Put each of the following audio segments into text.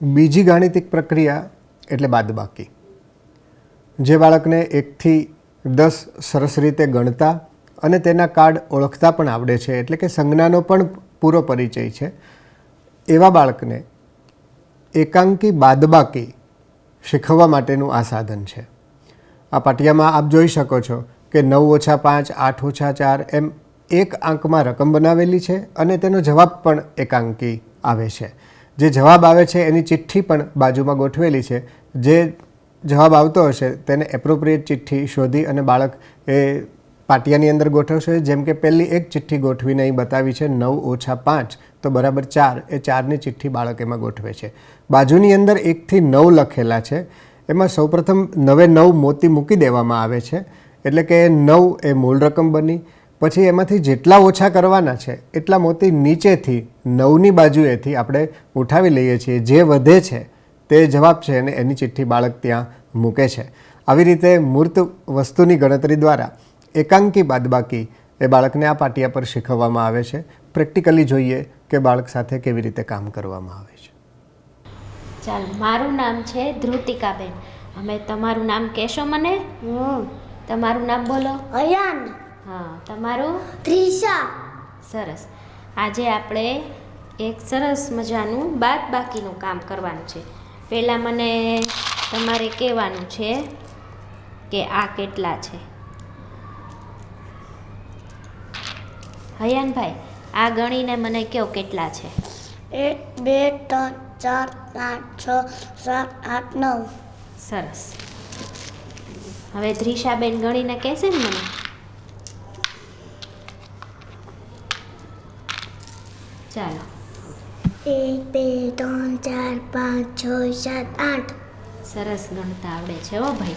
બીજી ગાણિતિક પ્રક્રિયા એટલે બાદબાકી. જે બાળકને એકથી દસ સરસ રીતે ગણતા અને તેના કાર્ડ ઓળખતા પણ આવડે છે, એટલે કે સંજ્ઞાનો પણ પૂરો પરિચય છે. એવા બાળકને એકાંકી બાદબાકી શીખવવા માટેનું આ સાધન છે. આ પાટિયામાં આપ જોઈ શકો છો કે નવ ઓછા પાંચ, આઠ ઓછા ચાર એમ એક આંકમાં રકમ બનાવેલી છે અને તેનો જવાબ પણ એકાંકી આવે છે. જે જવાબ આવે છે એની ચિઠ્ઠી પણ બાજુમાં ગોઠવેલી છે. જે જવાબ આવતો હશે તેને એપ્રોપ્રિએટ ચિઠ્ઠી શોધી અને બાળક એ પાટિયાની અંદર ગોઠવશે. જેમ કે પહેલી એક ચિઠ્ઠી ગોઠવીને અહીં બતાવી છે, નવ ઓછા પાંચ. તો બરાબર ચાર. એ ચારની ચિઠ્ઠી બાળક એમાં ગોઠવે છે. બાજુની અંદર એકથી નવ લખેલા છે. એમાં સૌપ્રથમ નવે નવ મોતી મૂકી દેવામાં આવે છે. એટલે કે નવ એ મૂળ રકમ બની. પછી એમાંથી જેટલા ઓછા કરવાના છે એટલા મોતી નીચેથી નવની બાજુએથી આપણે ઉઠાવી લઈએ છીએ. જે વધે છે તે જવાબ છે અને એની ચિઠ્ઠી બાળક ત્યાં મૂકે છે. આવી રીતે મૂર્ત વસ્તુની ગણતરી દ્વારા એકાંકી બાદબાકી એ બાળકને આ પાટિયા પર શીખવવામાં આવે છે. પ્રેક્ટિકલી જોઈએ કે બાળક સાથે કેવી રીતે કામ કરવામાં આવે છે. ચાલ મારું નામ છે ધ્રુતિકાબેન. અમે તમારું નામ કહેશો મને? હું તમારું નામ બોલો. અયાન. હા તમારું? ત્રિશા સરસ. આજે આપણે એક સરસ મજાનું બાદ બાકીનું કામ કરવાનું છે. પહેલાં મને તમારે કહેવાનું છે કે આ કેટલા છે? હયાનભાઈ આ ગણીને મને કહો કેટલા છે? એક બે ત્રણ ચાર પાંચ છ સાત આઠ નવ. સરસ. હવે ધ્રિષાબેન ગણીને કહેશે ને મને? ચાલો. એક બે ત્રણ ચાર પાંચ છ સાત આઠ. સરસ ગણતા આવડે છે હો ભાઈ.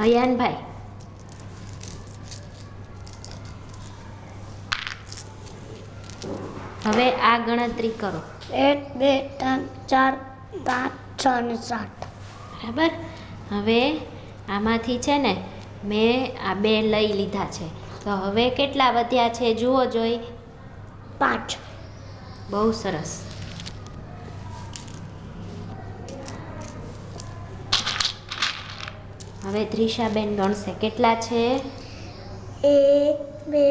હયાનભાઈ. હવે આ ગણતરી કરો. એક બે ત્રણ ચાર પાંચ છ ને સાત. બરાબર? હવે આમાંથી છે ને મેં આ બે લઈ લીધા છે. તો હવે કેટલા વધ્યા છે? જુઓ જોઈ. પાંચ બહુ સરસ. હવે ત્રિષાબેન ગણશે. કેટલા છે? એક બે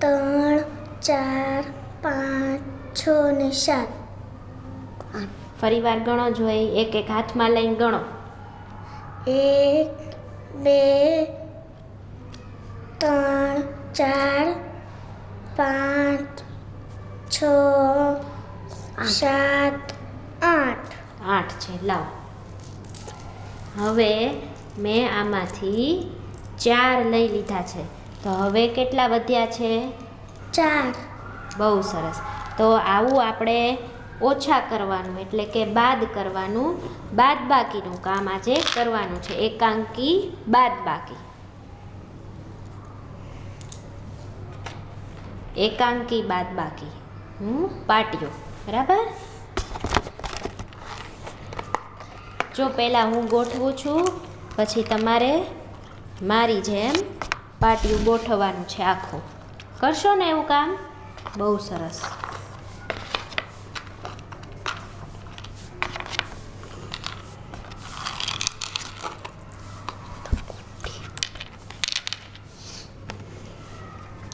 ત્રણ ચાર પાંચ છ ને સાત. આઠ ફરીવાર ગણો જોઈ એક એક હાથમાં લઈને ગણો. એક બે ત્રણ ચાર પાંચ છ સાત આઠ. આઠ છે લાવ. હવે મેં આમાંથી ચાર લઈ લીધા છે. તો હવે કેટલા વધ્યા છે? ચાર. બહુ સરસ. તો આવું આપણે ઓછા કરવાનું એટલે કે બાદ કરવાનું બાદ બાકીનું કામ આજે કરવાનું છે. એકાંકી બાદ બાકી. એકાંકી બાદ બાકી. હું પાટ્યો. બરાબર? જો પહેલાં હું ગોઠવું છું, પછી તમારે મારી જેમ પાટિયું ગોઠવવાનું છે આખું. કરશો ને એવું કામ? બહુ સરસ.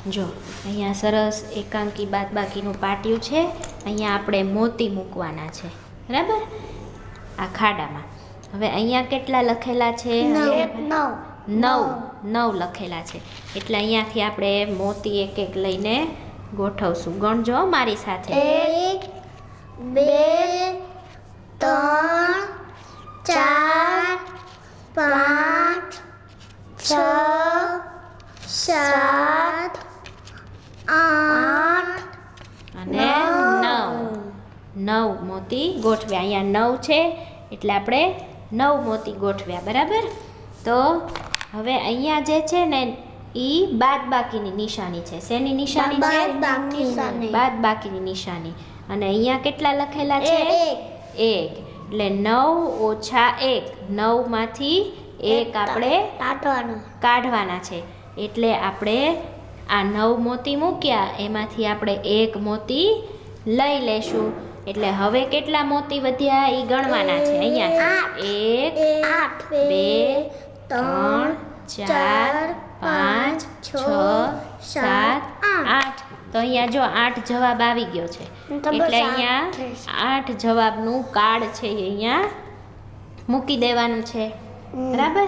જો અહીંયા સરસ એકાંકી બાદ બાકીનું પાટિયું છે. અહીંયા આપણે મોતી મૂકવાના છે. બરાબર? આ ખાડામાં. હવે અહીંયા કેટલા લખેલા છે? નવ. નવ. નવ. નવ. લખેલા છે. એટલે અહીંયાથી આપણે મોતી એક એક લઈને ગોઠવશું. ગણજો મારી સાથે. એક બે ત્રણ ચાર પાંચ છ સાત આઠ અને નવ. નવ મોતી ગોઠવ્યા. અહીંયા નવ છે એટલે આપણે નવ મોતી ગોઠવ્યા બરાબર? તો હવે અહીંયા જે છે ને એ બાદ બાકીની નિશાની છે. શેની નિશાની છે? બાદ બાકીની નિશાની. અને અહીંયા કેટલા લખેલા છે? એક. એક. એટલે નવ ઓછા એક. નવમાંથી એક આપણે કાઢવાના છે. એટલે આપણે આ નવ મોતી મૂક્યા એમાંથી આપણે એક મોતી લઈ લેશું. એટલે હવે કેટલા મોતી વધ્યા એ ગણવાના છે અહીંયા? એક આઠ બે ત્રણ ચાર પાંચ છ સાત આઠ. તો અહીંયા જો આઠ જવાબ આવી ગયો છે. એટલે અહીંયા આઠ જવાબનું કાર્ડ છે અહીંયા મૂકી દેવાનું છે. બરાબર?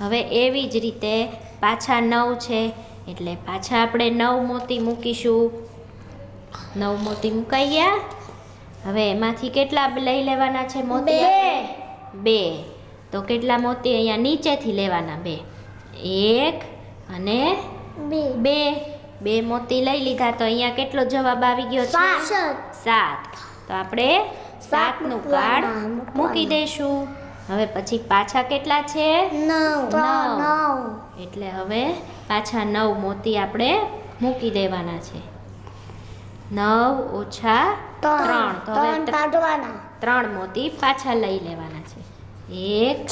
હવે એવી જ રીતે પાછા નવ છે. એટલે પાછા આપણે નવ મોતી મૂકીશું. નવ મોતી મુકાઈ ગયા. હવે એમાંથી કેટલા લઈ લેવાના છે મોતી? બે. બે. તો કેટલા મોતી અહીંયા નીચેથી લેવાના? બે. એક અને બે. બે. મોતી લઈ લીધા. તો અહીંયા કેટલો જવાબ આવી ગયો છે? સાત. સાત. તો આપણે સાતનું કાર્ડ મૂકી દઈશું. હવે પછી પાછા કેટલા છે? નવ. નવ. નવ. એટલે હવે પાછા નવ મોતી આપણે મૂકી દેવાના છે. નવ ઓછા ત્રણ. તો હવે ત્રણ મોતી પાછા લઈ લેવાના છે. એક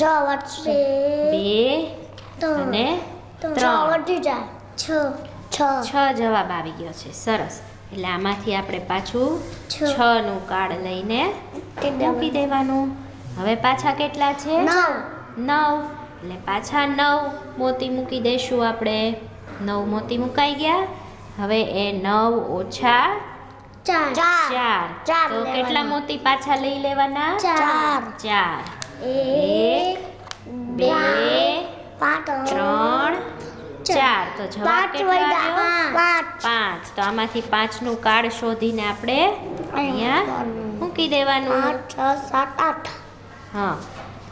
બે અને છ ત્રણ. છ. છ. જવાબ આવી ગયો છે. સરસ. એટલે આમાંથી આપણે પાછું છ. નું કાર્ડ લઈને મૂકી દેવાનું. હવે પાછા કેટલા છે? નવ. નવ. એટલે પાછા નવ મોતી મૂકી દઈશું આપણે. નવ મોતી મુકાઈ ગયા. હવે એ નવ ઓછા ચાર. તો કેટલા મોતી પાછા લઈ લેવાના? ચાર. ચાર. એક બે ત્રણ ચાર. તો જવાબ પાંચ કેટલો આવ્યો? પાંચ. તો આમાંથી પાંચનું કાર્ડ શોધીને આપણે અહીંયા મૂકી દેવાનું. છ સાત આઠ. હા.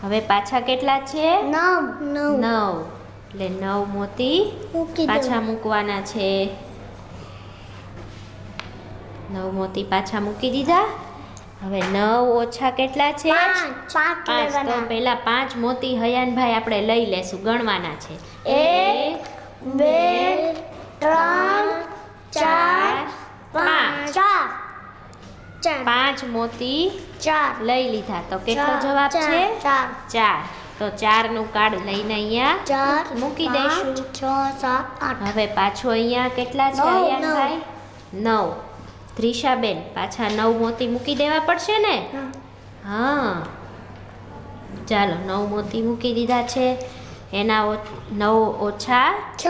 હવે પાછા કેટલા છે? નવ નવ. એટલે નવ મોતી પાછા મૂકવાના છે. નવ મોતી પાછા મૂકી દીધા. હવે નવ ઓછા કેટલા છે? પાંચ તો પહેલા પાંચ મોતી હયાનભાઈ આપણે લઈ લેશું. ગણવાના છે. એક બે ત્રણ ચાર પાંચ ચાર ચાર. પાંચ મોતી ચાર. લઈ લીધા. તો કેટલો જવાબ છે? ચાર. ચાર. તો ચારનું કાર્ડ લઈને અહીંયા ચાર મૂકી દઈશું. છ સાત આઠ. હવે પાછો અહીંયા કેટલા છે નવ, હયાનભાઈ નવ. ત્રિષાબેન પાછા નવ મોતી મૂકી દેવા પડશે ને? હા. ચાલો નવ મોતી મૂકી દીધા છે. એના નવ ઓછા છ.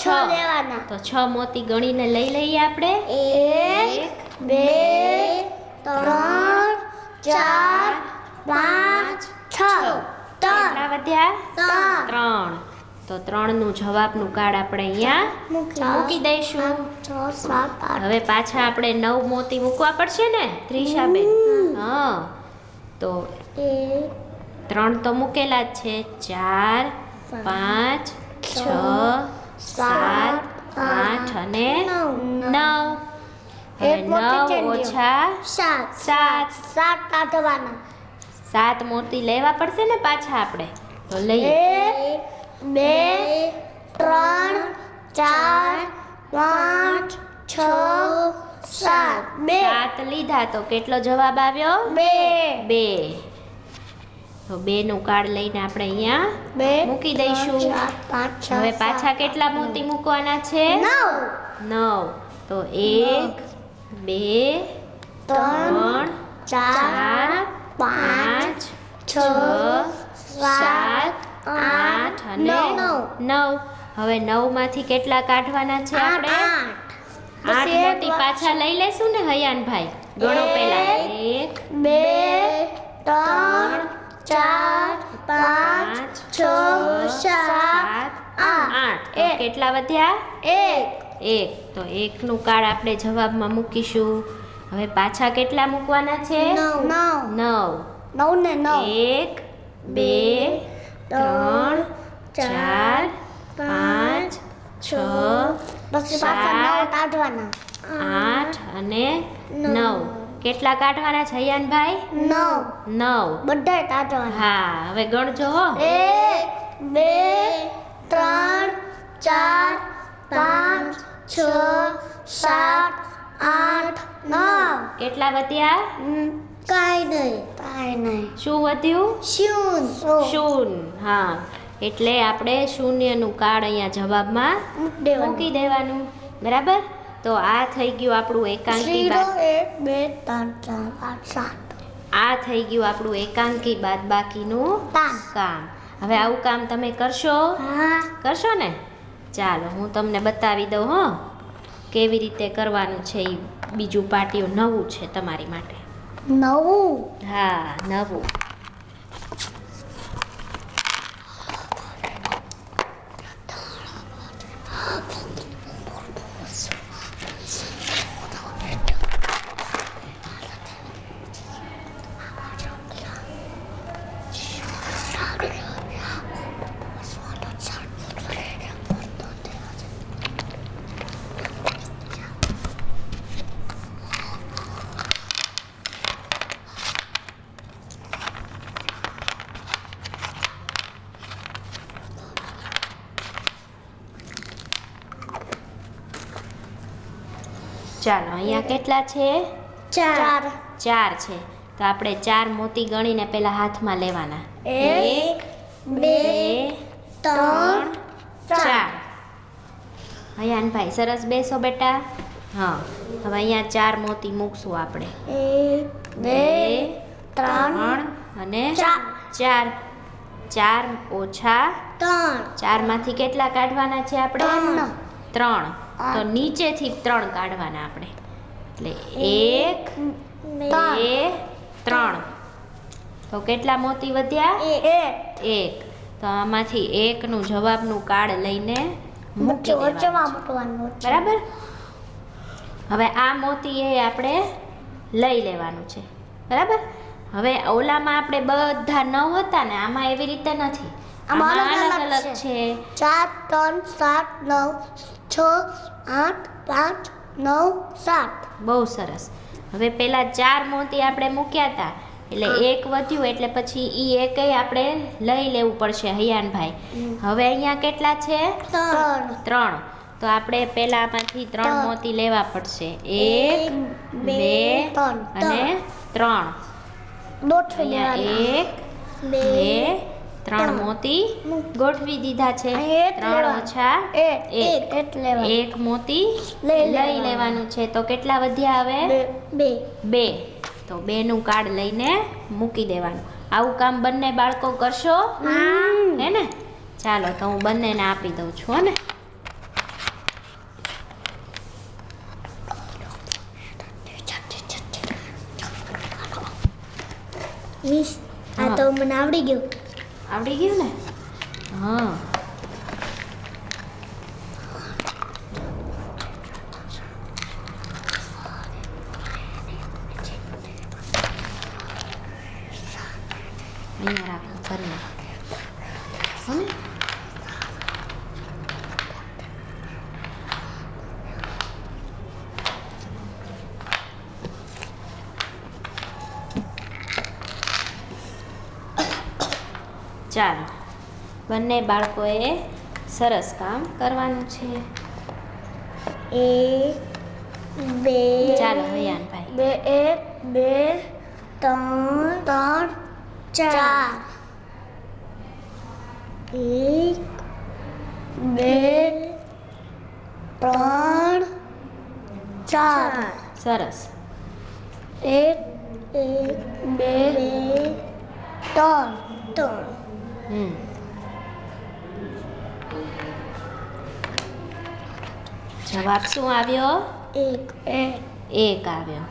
છ. લેવાના. તો છ મોતી ગણીને લઈ લઈએ આપણે. એક બે ત્રણ ચાર પાંચ છ. ત્રણ. વધ્યા? ત્રણ. તો ત્રણનું જવાબનું કાર્ડ આપણે અહીંયા મૂકી દઈશું. હવે પાછા આપણે નવ મોતી મૂકવા પડશે ને ત્રિષાબેન? હા. તો ત્રણ તો મૂકેલા જ છે. ચાર પાંચ છ સાત આઠ અને નવ. નવ ઓછા સાત. સાત. સાત કાઢવાના. સાત મોતી લેવા પડશે ને પાછા આપણે. તો લઈએ. બે ત્રણ ચાર પાંચ છ સાત. બે. સાત લીધા તો કેટલો જવાબ આવ્યો? બે. બે. તો બે નું કાર્ડ લઈને આપણે અહીંયા બે મૂકી દઈશું. હવે પાછા કેટલા મોતી મૂકવાના છે? નવ. નવ. તો એક બે ત્રણ ચાર પાંચ છ સાત આઠ અને નવ. હવે નવમાંથી કેટલા કાઢવાના છે આપણે? આઠ. મોતી પાછા લઈ લેશું ને હયાનભાઈ? ગણો પેલા એક બે ત્રણ ચાર પાંચ છ સાત આઠ. કેટલા વધ્યા? એક. એક તો એકનું કાર્ડ આપણે જવાબમાં મૂકીશું. હવે પાછા કેટલા મૂકવાના છે? નવ. નવ. નવ ને નવ. એક બે ત્રણ ચાર પાંચ છ પછી પાછા નવ કાઢવાના. આઠ અને નવ. કેટલા કાઢવાના છે હયાનભાઈ નવ. નવ. બધાય કાઢવાના. હા હવે ગણજો હો. એક બે છ સાત આઠ નવ. કેટલા વધ્યા? કાંઈ નહીં કાંઈ નહીં. શું વધ્યું? શૂન. શૂન હા. એટલે આપણે શૂન્યનું કાર્ડ અહીંયા જવાબમાં મૂકી દેવાનું. બરાબર? તો આ થઈ ગયું આપણું એકાંકી એક બે ત્રણ ચાર પાંચ સાત. આ થઈ ગયું આપણું એકાંકી બાદ બાકીનું કામ. હવે આવું કામ તમે કરશો? હા. કરશો ને? ચાલો હું તમને બતાવી દઉં હો. કેવી રીતે કરવાનું છે એ બીજું પાટિયું નવું છે તમારી માટે? નવું? હા નવું. ચાલો અહીંયા કેટલા છે? ચાર. ચાર. છે. તો આપણે ચાર મોતી ગણીને પહેલા હાથમાં લેવાના. એક બે ત્રણ ચાર. હયાનભાઈ સરસ બેસો બેટા. હા હવે અહીંયા ચાર મોતી મૂકશું આપણે. એક બે ત્રણ અને ચાર. ચાર. ચાર ઓછા ત્રણ. ચારમાંથી કેટલા કાઢવાના છે આપણે? ત્રણ. તો નીચેથી ત્રણ કાઢવાના આપણે. એટલે એક બે ત્રણ. તો કેટલા મોતી વધ્યા? એક. તો આમાંથી એકનું જવાબનું કાર્ડ લઈને. બરાબર? હવે આ મોતી એ આપણે લઈ લેવાનું છે. બરાબર? હવે ઓલામાં આપણે બધા નવ હતા ને આમાં એવી રીતે નથી. આમાં અલગ અલગ છે. ચાર ત્રણ સાત નવ છ આઠ પાંચ નવ સાત. બહુ સરસ. હવે પેલા ચાર મોતી આપણે મૂક્યા હતા એટલે એક વધ્યું એટલે પછી ઈ એકેય આપણે લઈ લેવું પડશે હૈયાનભાઈ. હવે અહીંયા કેટલા છે? ત્રણ. ત્રણ. તો આપણે પહેલામાંથી ત્રણ ત્રણ. મોતી લેવા પડશે. એક બે ત્રણ. અને ત્રણ. એક બે ત્રણ. મોતી ગોઠવી દીધા છે. ત્રણ ઓછા એક. એક મોતી લઈ લેવાનું. છે. તો કેટલા વધ્યા હવે? બે. બે. બે. નું કાર્ડ લઈને મૂકી દેવાનું. આવું કામ બંને બાળકો કરશો? હે. ને? ચાલો તો હું બંનેને આપી દઉં છું ને? આ તો મને આવડી ગયું. આવડી ગયું ને હા અહીંયા રાખો ભરી હો ને ચાલો. બંને બાળકોએ સરસ કામ કરવાનું છે. એક બે ચાલો હયાનભાઈ. બે એક બે ત્રણ ત્રણ ચાર. એક બે ત્રણ ચાર. સરસ. એક એક બે ત્રણ ત્રણ. જવાબ શું આવ્યો? એક. એક એક આવ્યો.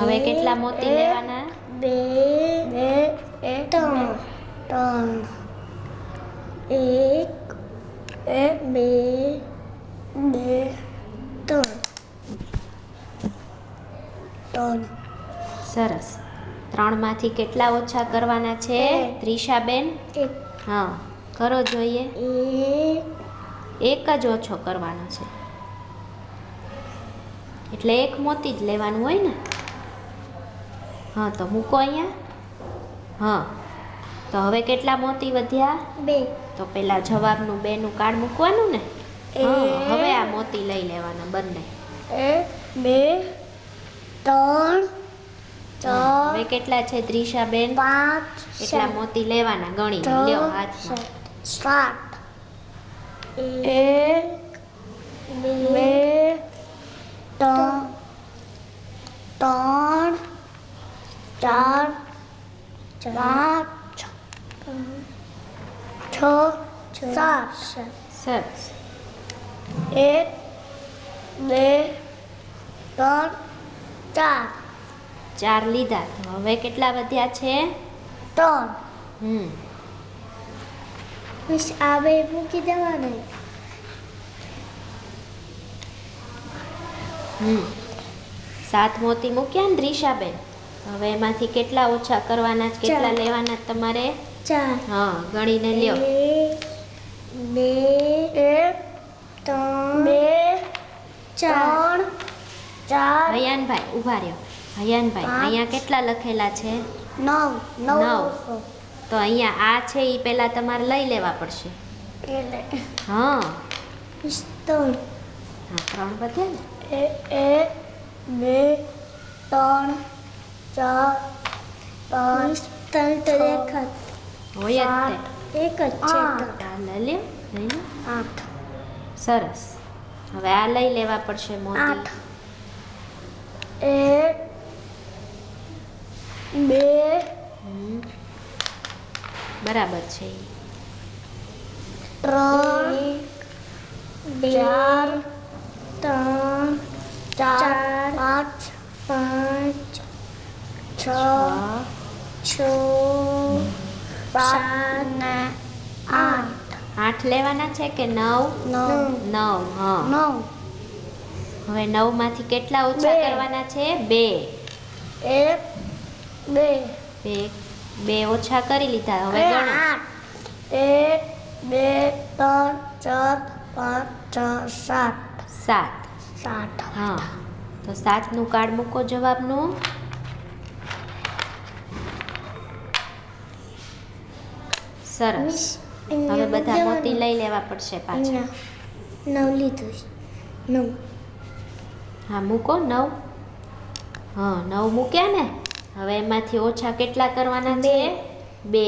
હવે કેટલા મોતી લેવાના? બે બે ત્રણ. ત્રણ. એક એક. બે બે ત્રણ ત્રણ. સરસ. ત્રણમાંથી કેટલા ઓછા કરવાના છે. ત્રિષાબેન? હા કરો જોઈએ. એક. જ ઓછો કરવાનો છે. એટલે એક મોતી જ લેવાનું હોય ને? હા તો મૂકો અહીંયા. હા તો હવે કેટલા મોતી વધ્યા? બે. તો પેલા જવાબનું બેનું કાર્ડ મૂકવાનું ને? હવે આ મોતી લઈ લેવાના બંને. બે ત્રણ છ હવે કેટલા છે ત્રિષાબેન? પાંચ એટલા મોતી લેવાના ગણી છ લ્યો હાથમાં. સાત એક બે ત્રણ ત્રણ ચાર પાંચ છ સાત સરસ. એક બે ત્રણ ચાર. ચાર લીધા. તો હવે કેટલા વધ્યા છે? ત્રણ. હમ. મિસ આ બે મૂકી દેવાને. હમ. સાત મોતી મૂક્યા ને દ્રિશાબેન હવે એમાંથી કેટલા ઓછા કરવાના છે? કેટલા લેવાના તમારે? ચાર. હા ગણીને લ્યો. બે એક ત્રણ બે ચાર. ચાર હયાનભાઈ ઊભા રહ્યો. હયાનભાઈ પાંચ. અહીંયા કેટલા લખેલા છે? નવ નવ નવ. તો અહીંયા આ છે એ પહેલા તમારે લઈ લેવા પડશે. એટલે હા. હા ત્રણ વધ્યા ને? એક બે ત્રણ ચાર પાંચ ત્રણ તો એક હોય જ તે એક જ છે આ લઈ લ્યો લઈ લો આઠ. સરસ. હવે આ લઈ લેવા પડશે મોતી આઠ. એક બે બરાબર છે. ત્રણ ચાર ત્રણ ચાર પાંચ પાંચ છ છ છ સાત આઠ. આઠ લેવાના છે કે નવ? નવ. નવ હા. નવ. હવે નવમાંથી કેટલા ઓછા કરવાના છે? બે. એક બે. બે. બે ઓછા કરી લીધા. હવે ગણો. એક બે ત્રણ ચાર પાંચ છ સાત. સાત. સાત. હા. તો સાતનું કાર્ડ મૂકો જવાબનું. સરસ. હવે બધા મોતી લઈ લેવા પડશે પાછા. નવ લીધું નવ. હા મૂકો નવ. હા નવ મૂક્યા ને? હવે એમાંથી ઓછા કેટલા કરવાના છે? બે.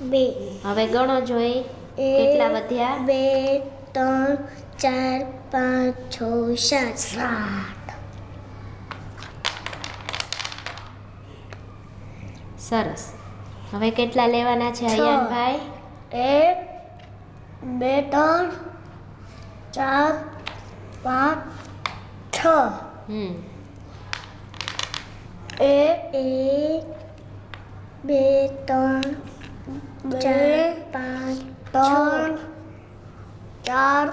બે. હવે ગણો જોઈ. કેટલા વધ્યા? બે ત્રણ ચાર પાંચ છ સાત. સાત. સરસ. હવે કેટલા લેવાના છે. હયાનભાઈ એક બે ત્રણ ચાર પાંચ છ? હમ. એક એક બે ત્રણ ચાર પાંચ ત્રણ ચાર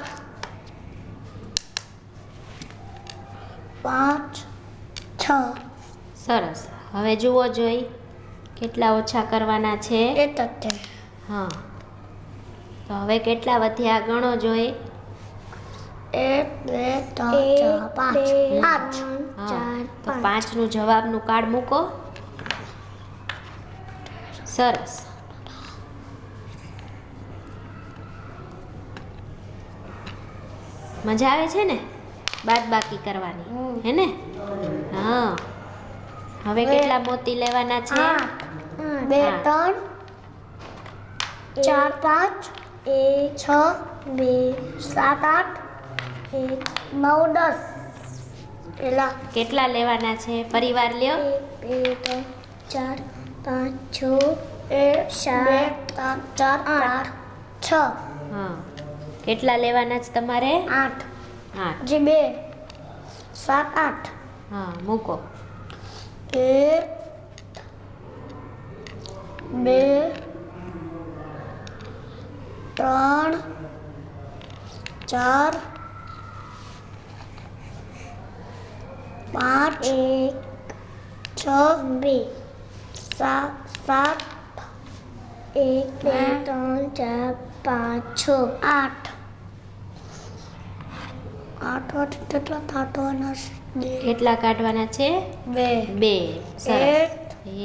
પાંચ છ. સરસ. હવે જુઓ જોઈ કેટલા ઓછા કરવાના છે. એક હા. તો હવે કેટલા વધ્યા ગણો જોઈ. એક બે ત્રણ ચાર પાંચ. પાંચ ચાર તો પાંચ પાંચનું જવાબનું કાર્ડ મૂકો. સરસ. મજા આવે છે ને? બાદ બાકી કરવાની. હે ને? હા. હવે કેટલા મોતી લેવાના છે? બે ત્રણ ચાર પાંચ એ છ બે સાત આઠ એક નવ દસ પેલા કેટલા લેવાના છે? પરિવાર લ્યો. એક બે ત્રણ ચાર પાંચ છ એક સાત ત્રણ ચાર આઠ છ. હા. કેટલા લેવાના છે તમારે? આઠ. આઠ. જે બે સાત આઠ. હા મૂકો. એક બે ત્રણ ચાર પાંચ એક છ બે સાત સાત એક બે ત્રણ ચાર પાંચ છ આઠ. આઠ કેટલા કાઢવાના છે? કેટલા કાઢવાના છે? બે. બે.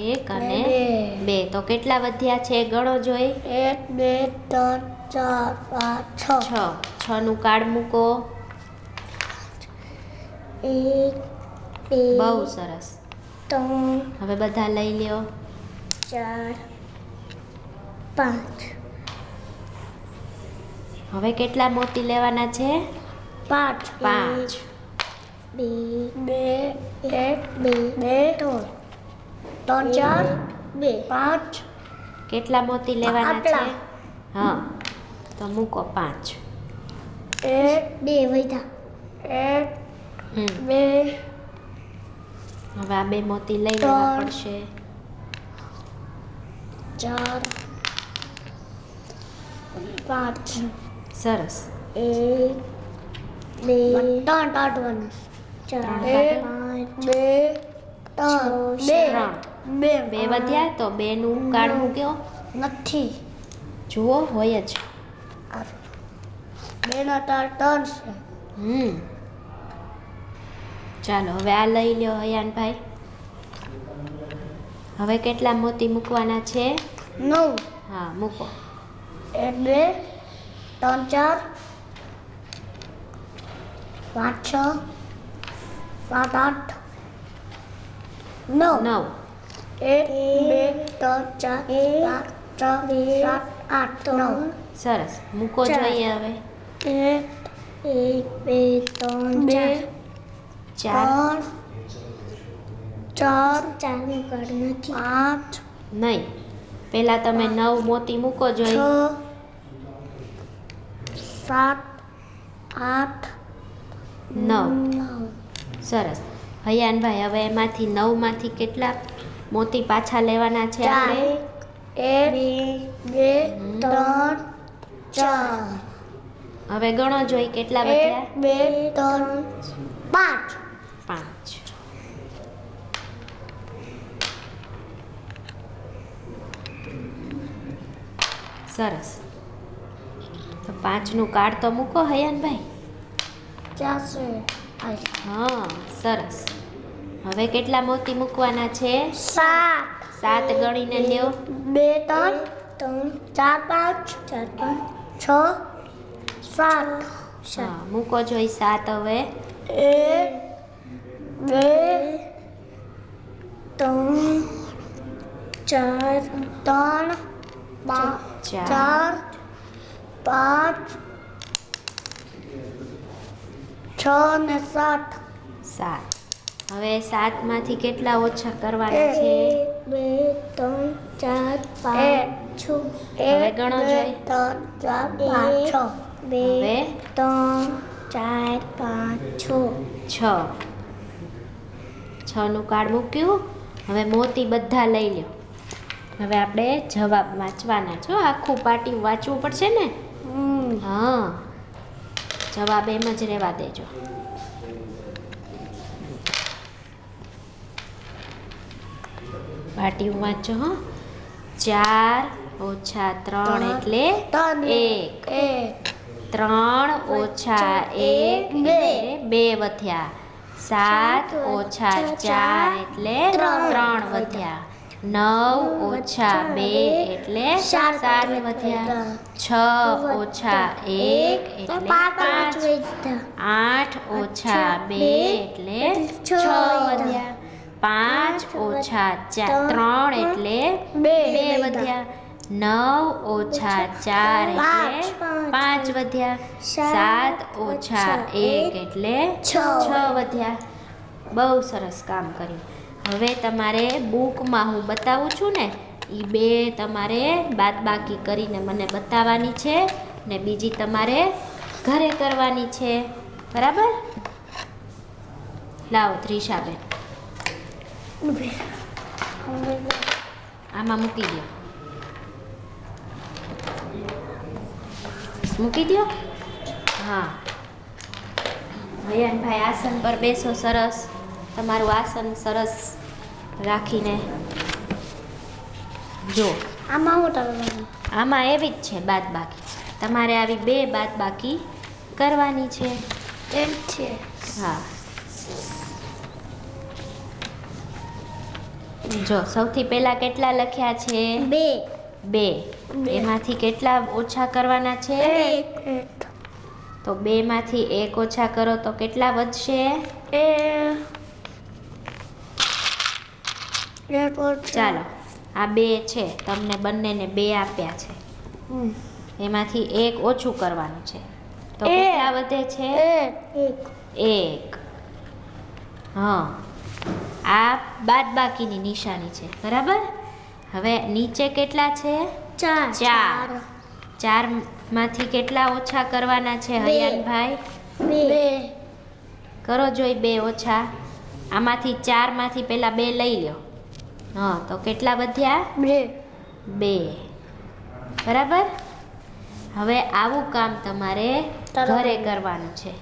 એક અને બે. બે. તો કેટલા વધ્યા છે ગણો જોઈ? એક બે ત્રણ ચાર પાંચ છ. છ. છ નું કાર્ડ મૂકો. એક બે બહુ સરસ. ત્રણ. હવે બધા લઈ લ્યો. ચાર. પાંચ. હવે કેટલા મોતી લેવાના છે? પાંચ. પાંચ. બે. બે એક બે બે ત્રણ. ત્રણ ચાર બે. પાંચ. કેટલા મોતી લેવાના છે? હા. તો મૂકો પાંચ. એક બે વધ્યા. એક હમ. બે હવે આ બે મોતી લઈ લેવા ત્રણ. પડશે ચાર પાંચ સરસ એક બે ત્રણ કાઢવાનું ચાર ત્રણ બે ત્રણ બે ત્રણ. બે બે વધ્યા તો બેનું કાર્ડ મૂક્યો નથી જુઓ હોય જ બે ના તાર ત્રણ છે હમ ચાલો હવે આ લઈ લ્યો હયાનભાઈ હવે કેટલા મોતી મૂકવાના છે નવ હા મૂકો એક બે ત્રણ ચાર પાંચ છ સાત આઠ નવ નવ એક બે ત્રણ ચાર પાંચ છ સાત આઠ નવ સરસ મૂકો ચાર. જોઈએ હવે એક એક બે ત્રણ બે ચાર. ચાર. ચારનું કાર્ડ નથી. આઠ. નહીં. પહેલાં તમે નવ મોતી મૂકો જોઈએ સાત. આઠ. નવ. સરસ. હયાનભાઈ હવે એમાંથી નવમાંથી કેટલા મોતી પાછા લેવાના છે આપણે? એક બે ત્રણ ચાર. હવે ગણો જોઈ કેટલા એક બે ત્રણ પાંચ. સરસ. તો પાંચનું કાર્ડ તો મૂકો હયાનભાઈ. ચારસો. હા સરસ. હવે કેટલા મોતી મૂકવાના છે? સાત. સાત ગણીને લ્યો બે ત્રણ. ત્રણ ચાર પાંચ ચાર પાંચ છ સાત. હા મૂકો જોઈ સાત હવે. એક બે ત્રણ ચાર ત્રણ પા- ચાર. પાંચ છ ને સાત. સાત. હવે સાતમાંથી કેટલા ઓછા કરવાના છે? બે ત્રણ ચાર પાંચ છ. હવે ગણો જોઈએ. ત્રણ ચાર પાંચ છ. બે ત્રણ ચાર પાંચ છ. છ. છનું કાર્ડ મૂક્યું. હવે મોતી બધા લઈ લ્યો. હવે આપણે જવાબ વાંચવાના છો આખું પાટી વાંચવું પડશે ને? હમ. હા. જવાબ એમ જ રહેવા દેજો. પાટી વાંચો હો. ચાર ઓછા ત્રણ એટલે એક. ત્રણ ઓછા એક બે. વધ્યા. સાત ઓછા ચાર એટલે ત્રણ વધ્યા. નવ ઓછા બે એટલે સાત સાત વધ્યા છ ઓછા એક એટલે પાંચ આઠ ઓછા બે એટલે છ વધ્યા પાંચ ઓછા ચાર ત્રણ એટલે બે બે વધ્યા નવ ઓછા ચાર એટલે પાંચ. પાંચ વધ્યા સાત સાત ઓછા ઓછા એક એક એટલે છ. છ વધ્યા બહુ સરસ કામ કર્યું હવે તમારે બુકમાં હું બતાવું છું ને એ બે તમારે બાદબાકી કરીને મને બતાવવાની છે ને બીજી તમારે ઘરે કરવાની છે. બરાબર? લાવો, ત્રિષાબેન. આમાં મૂકી દો મૂકી દો હા. ભયાનભાઈ આસન પર બેસો, સરસ. તમારું આસન સરસ રાખીને જો આમાં હું કરવાનું આમાં એવી જ છે બાદ બાકી. તમારે આવી બે બાદ બાકી કરવાની છે. એમ છે. હા. જો સૌથી પહેલા કેટલા લખ્યા છે? બે. બે. બે. એમાંથી કેટલા ઓછા કરવાના છે? એક. તો બેમાંથી એક ઓછા કરો તો કેટલા વધશે? એ ચાલો આ બે છે તમને બંનેને બે આપ્યા છે. એમાંથી એક ઓછું કરવાનું છે. તો. કેટલા વધે છે? એક. હા. આ બાદ બાકીની નિશાની છે. બરાબર? હવે નીચે કેટલા છે? ચાર. ચાર. માંથી કેટલા ઓછા કરવાના છે. હયાનભાઈ બે. કરો જોઈ બે ઓછા. આમાંથી ચારમાંથી પહેલાં બે લઈ લ્યો. હા તો કેટલા વધ્યા? બે. બે. બરાબર? હવે આવું કામ તમારે ઘરે કરવાનું છે.